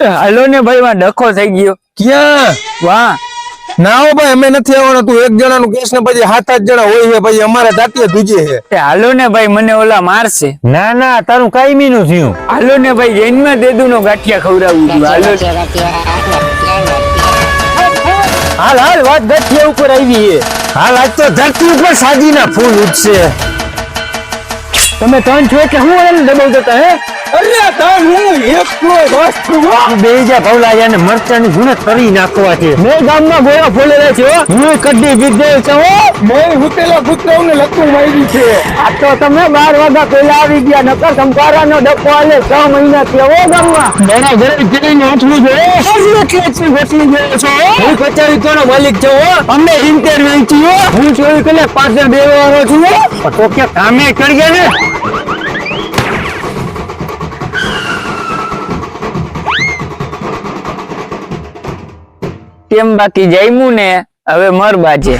હાલો ને ભાઈ માં ડખો થઈ ગયો. ક્યાં? વાહ. ના હો ભાઈ અમે નથી આવવાનું તું એક જણાનું કેસ ને પછી સાત આઠ જણા હોય છે પછી અમારે દાંતીએ ધુજે છે. હાલો ને ભાઈ મને ઓલા મારશે. ના ના તારું કાયમી નું થયું. હાલો ને ભાઈ જૈનમાં દેદુ નો ગાંઠિયા ખવડાવું છું હાલો. હાલ હાલ વાત ગાંઠિયા ઉપર આવી છે. હાલ આજ તો ધરતી ઉપર સાજીના ફૂલ ઉઠશે તમે ત્રણ છો કે હું એને દબાવ દેતા હે? અરે તાર હું એકલો બસ છું બે જા ભવલા ને મરચાની ગુણ કરી નાખવા છે. મેં ગામમાં ગોળા ફોલેલા છે હો. હું કડી વિદ્ય છું હો. મેં હુતેલા કૂતરાઓને લખું મારી છે. આ તો તમે 12 વાગા પહેલા આવી ગયા નકર સંપારાનો ડબ્બો આલે 6 મહિના થયા હો ગામમાં. ઘણા ઘરે જઈને આટલું છે એટલે બેસી ગયો છો? હું કચારી કોનો માલિક છું હો. અમે ઇન્ટરવ્યુ હું. ચોવીસ કલાક પાછળ બે વાળો છું તો કે કામે કરી ગયા ને? તેમ બાકી જઈમું ને? હવે મર બાજે.